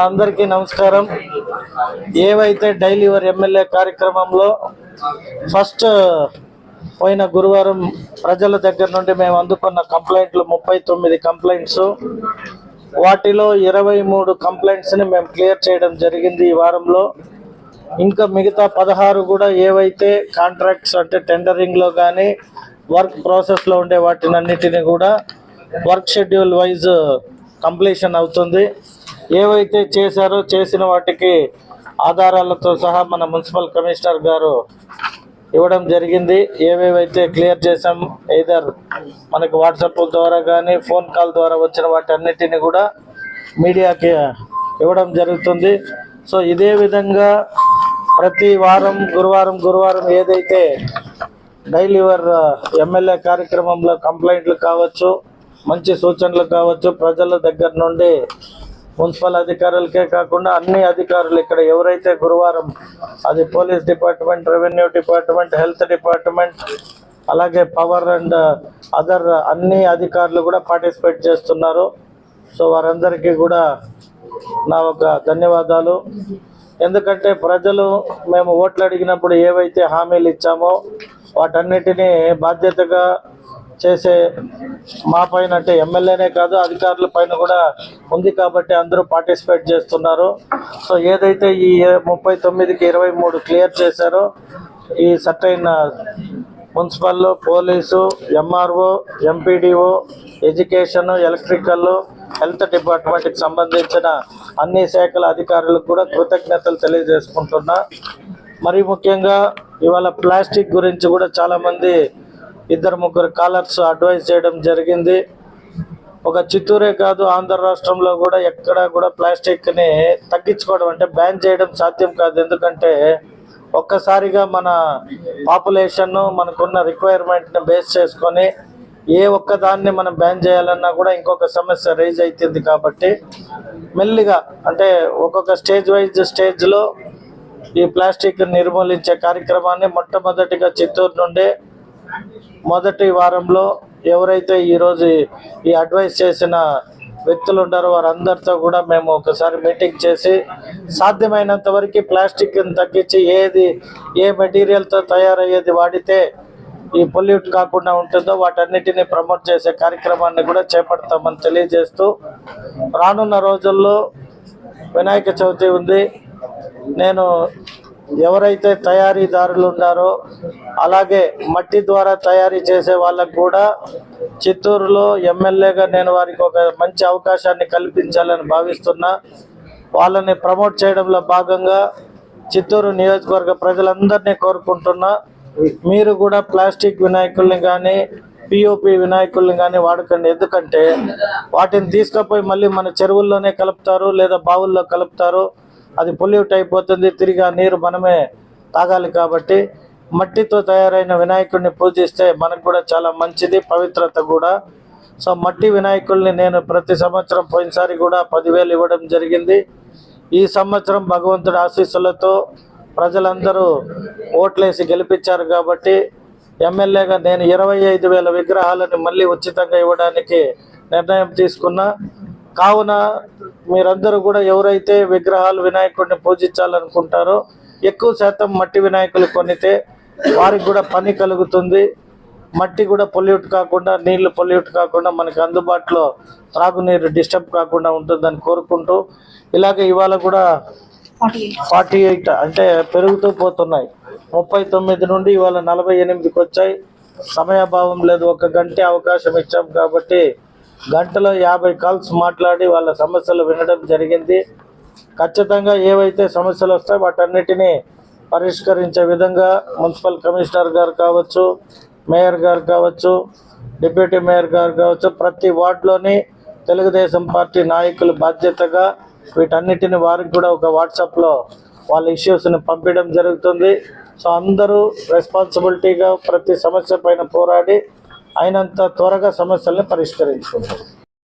అందరికీ నమస్కారం. ఏవైతే డైలీ వర్ ఎమ్మెల్యే కార్యక్రమంలో ఫస్ట్ పోయిన గురువారం ప్రజల దగ్గర నుండి మేము అందుకున్న కంప్లైంట్లు ముప్పై తొమ్మిది కంప్లైంట్స్. వాటిలో ఇరవై మూడు కంప్లైంట్స్ని మేము క్లియర్ చేయడం జరిగింది ఈ వారంలో. ఇంకా మిగతా పదహారు కూడా ఏవైతే కాంట్రాక్ట్స్ అంటే టెండరింగ్లో కానీ వర్క్ ప్రాసెస్లో ఉండే వాటినన్నిటిని కూడా వర్క్ షెడ్యూల్ వైజ్ కంప్లీషన్ అవుతుంది. ఏవైతే చేశారో చేసిన వాటికి ఆధారాలతో సహా మన మున్సిపల్ కమిషనర్ గారు ఇవ్వడం జరిగింది. ఏవేవైతే క్లియర్ చేసాం ఏదర్ మనకి వాట్సాప్ ద్వారా కానీ ఫోన్ కాల్ ద్వారా వచ్చిన వాటి అన్నిటిని కూడా మీడియాకి ఇవ్వడం జరుగుతుంది. సో ఇదే విధంగా ప్రతి వారం గురువారం గురువారం ఏదైతే డైలీ ఎమ్మెల్యే కార్యక్రమంలో కంప్లైంట్లు కావచ్చు మంచి సూచనలు కావచ్చు ప్రజల దగ్గర నుండి మున్సిపల్ అధికారులకే కాకుండా అన్ని అధికారులు ఇక్కడ ఎవరైతే గురువారం అది police department revenue department health department అలాగే పవర్ అండ్ అదర్ అన్ని అధికారులు కూడా పార్టిసిపేట్ చేస్తున్నారు. సో వారందరికీ కూడా నా ఒక ధన్యవాదాలు. ఎందుకంటే ప్రజలు మేము ఓట్లు అడిగినప్పుడు ఏవైతే హామీలు ఇచ్చామో వాటన్నిటినీ బాధ్యతగా చేసే మా పైన అంటే ఎమ్మెల్యేనే కాదు అధికారుల పైన కూడా ఉంది కాబట్టి అందరూ పార్టిసిపేట్ చేస్తున్నారు. సో ఏదైతే ఈ ముప్పై తొమ్మిదికి ఇరవై మూడు క్లియర్ చేశారో ఈ certain municipal police MRO MPDO education electrical health డిపార్ట్మెంట్కి సంబంధించిన అన్ని శాఖల అధికారులకు కూడా కృతజ్ఞతలు తెలియజేసుకుంటున్నా. మరి ముఖ్యంగా ఇవాళ ప్లాస్టిక్ గురించి కూడా చాలామంది ఇద్దరు ముగ్గురు కాలర్స్ అడ్వైజ్ చేయడం జరిగింది. ఒక చిత్తూరే కాదు ఆంధ్ర రాష్ట్రంలో కూడా ఎక్కడ కూడా ప్లాస్టిక్ని తగ్గించుకోవడం అంటే బ్యాన్ చేయడం సాధ్యం కాదు. ఎందుకంటే ఒక్కసారిగా మన పాపులేషన్ మనకున్న రిక్వైర్మెంట్ని బేస్ చేసుకొని ఏ ఒక్క దాన్ని మనం బ్యాన్ చేయాలన్నా కూడా ఇంకొక సమస్య రైజ్ అవుతుంది కాబట్టి మెల్లిగా అంటే ఒక్కొక్క స్టేజ్ వైజ్ స్టేజ్లో ఈ ప్లాస్టిక్ నిర్మూలించే కార్యక్రమాన్ని మొట్టమొదటిగా చిత్తూరు నుండి మొదటి వారంలో ఎవరైతే ఈరోజు ఈ అడ్వైస్ చేసిన వ్యక్తులు ఉన్నారో వారందరితో కూడా మేము ఒకసారి మీటింగ్ చేసి సాధ్యమైనంత వరకు ప్లాస్టిక్ని తగ్గించి ఏది ఏ మెటీరియల్తో తయారయ్యేది వాడితే ఈ పొల్యూట్ కాకుండా ఉంటుందో వాటన్నిటిని ప్రమోట్ చేసే కార్యక్రమాన్ని కూడా చేపడతామని తెలియజేస్తూ రానున్న రోజుల్లో వినాయక చవితి ఉంది. నేను ఎవరైతే తయారీదారులు ఉన్నారో అలాగే మట్టి ద్వారా తయారీ చేసే వాళ్ళకు కూడా చిత్తూరులో ఎమ్మెల్యేగా నేను వారికి ఒక మంచి అవకాశాన్ని కల్పించాలని భావిస్తున్నా. వాళ్ళని ప్రమోట్ చేయడంలో భాగంగా చిత్తూరు నియోజకవర్గ ప్రజలందరినీ కోరుకుంటున్నా. మీరు కూడా ప్లాస్టిక్ వినాయకుల్ని కానీ పిఓపి వినాయకుల్ని కానీ వాడకండి. ఎందుకంటే వాటిని తీసుకుపోయి మళ్ళీ మన చెరువుల్లోనే కలుపుతారు లేదా బావుల్లో కలుపుతారు. అది పొల్యూట్ అయిపోతుంది తిరిగి నీరు మనమే తాగాలి కాబట్టి మట్టితో తయారైన వినాయకుడిని పూజిస్తే మనకు కూడా చాలా మంచిది పవిత్రత కూడా. సో మట్టి వినాయకుల్ని నేను ప్రతి సంవత్సరం పోయినసారి కూడా పదివేలు ఇవ్వడం జరిగింది. ఈ సంవత్సరం భగవంతుడి ఆశీస్సులతో ప్రజలందరూ ఓట్లేసి గెలిపించారు కాబట్టి ఎమ్మెల్యేగా నేను ఇరవై ఐదు వేల విగ్రహాలను మళ్ళీ ఉచితంగా ఇవ్వడానికి నిర్ణయం తీసుకున్నా. కావున మీరందరూ కూడా ఎవరైతే విగ్రహాలు వినాయకుడిని పూజించాలనుకుంటారో ఎక్కువ శాతం మట్టి వినాయకులు కొనితే వారికి కూడా పని కలుగుతుంది. మట్టి కూడా పొల్యూట్ కాకుండా నీళ్ళు పొల్యూట్ కాకుండా మనకి అందుబాటులో త్రాగునీరు డిస్టర్బ్ కాకుండా ఉంటుందని కోరుకుంటూ ఇలాగే ఇవాళ కూడా ఫార్టీ ఎయిట్ అంటే పెరుగుతూ పోతున్నాయి. ముప్పై తొమ్మిది నుండి ఇవాళ నలభై ఎనిమిదికి వచ్చాయి. సమయాభావం లేదు ఒక గంట అవకాశం ఇచ్చాం కాబట్టి గంటలో యాభై కాల్స్ మాట్లాడి వాళ్ళ సమస్యలు వినడం జరిగింది. ఖచ్చితంగా ఏవైతే సమస్యలు వస్తాయో వాటన్నిటినీ పరిష్కరించే విధంగా మున్సిపల్ కమిషనర్ గారు కావచ్చు మేయర్ గారు కావచ్చు డిప్యూటీ మేయర్ గారు కావచ్చు ప్రతి వార్డులోని తెలుగుదేశం పార్టీ నాయకులు బాధ్యతగా వీటన్నిటిని వారికి కూడా ఒక వాట్సాప్లో వాళ్ళ ఇష్యూస్ని పంపించడం జరుగుతుంది. సో అందరూ రెస్పాన్సిబిలిటీగా ప్రతి సమస్య పైన పోరాడి అయినంత త్వరగా సమస్యల్ని పరిష్కరించుకుంటారు